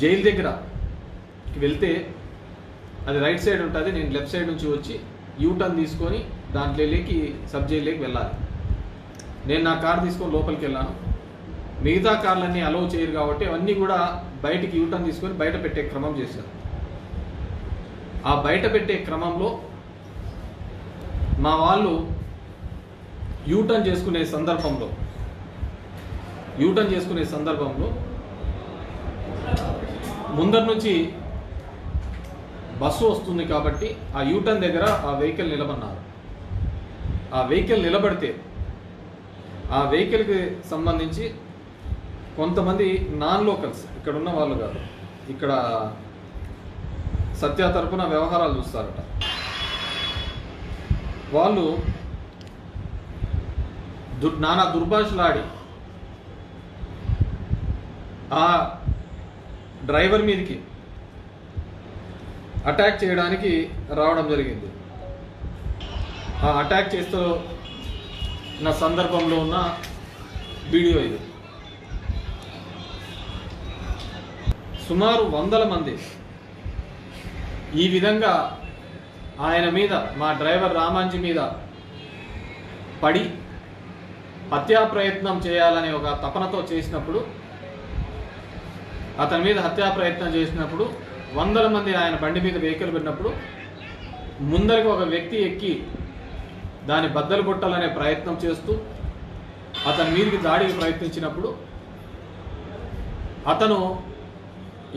Jail దగ్గర వెళ్తే అది రైట్ సైడ్ ఉంటుంది నేను లెఫ్ట్ సైడ్ నుంచి వచ్చి యూటర్న్ తీసుకొని దాంట్లో వెళ్ళి సబ్ జైల్లోకి వెళ్ళాలి. నేను నా కార్ తీసుకొని లోపలికి వెళ్ళాను. మిగతా కార్లన్నీ అలౌ చేయరు కాబట్టి అవన్నీ కూడా బయటికి యూటర్న్ తీసుకొని బయట పెట్టే క్రమం చేశారు ఆ బయట పెట్టే క్రమంలో మా వాళ్ళు యూటర్న్ చేసుకునే సందర్భంలో యూటర్న్ చేసుకునే సందర్భంలో ముందర నుంచి బస్సు వస్తుంది కాబట్టి ఆ యూటర్న్ దగ్గర ఆ వెహికల్ నిలబడినారు. ఆ వెహికల్ నిలబడితే ఆ వెహికల్కి సంబంధించి కొంతమంది నాన్ లోకల్స్ ఇక్కడ ఉన్న వాళ్ళు కాదు ఇక్కడ సత్య తరపున వ్యవహారాలు చూస్తారట. వాళ్ళు దుర్ నానా దుర్భాషలాడి ఆ డ్రైవర్ మీదకి అటాక్ చేయడానికి రావడం జరిగింది. ఆ అటాక్ చేస్తూ నా సందర్భంలో ఉన్న వీడియో ఇది. సుమారు వందల మంది ఈ విధంగా ఆయన మీద మా డ్రైవర్ రామాంజీ మీద పడి హత్యా ప్రయత్నం చేయాలనే ఒక తపనతో చేసినప్పుడు అతని మీద హత్యా ప్రయత్నం చేసినప్పుడు వందల మంది ఆయన బండి మీద వెహికల్ పెట్టినప్పుడు ముందరికి ఒక వ్యక్తి ఎక్కి దాన్ని బద్దలు కొట్టాలనే ప్రయత్నం చేస్తూ అతని మీదకి దాడికి ప్రయత్నించినప్పుడు అతను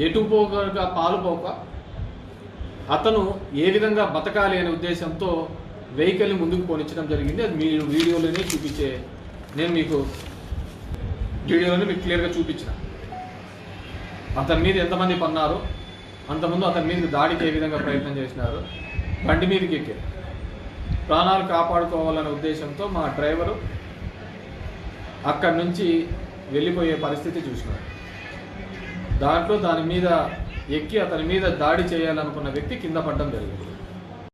ఎటుపోక పాలుపోక అతను ఏ విధంగా బతకాలి అనే ఉద్దేశంతో వెహికల్ని ముందుకు పోనిచ్చడం జరిగింది. అది మీరు వీడియోలోనే చూపించే నేను మీకు వీడియోలోనే మీకు క్లియర్గా చూపించిన. అతని మీద ఎంతమంది పన్నారు? అంతకుముందు అతని మీదకి దాడికి ఏ విధంగా ప్రయత్నం చేసినారు? బండి మీదకి ఎక్కారు ప్రాణాలు కాపాడుకోవాలనే ఉద్దేశంతో మా డ్రైవరు అక్కడి నుంచి వెళ్ళిపోయే పరిస్థితి చూసినారు. దాంట్లో దాని మీద ఎక్కి అతని మీద దాడి చేయాలనుకున్న వ్యక్తి కింద పడడం జరిగింది.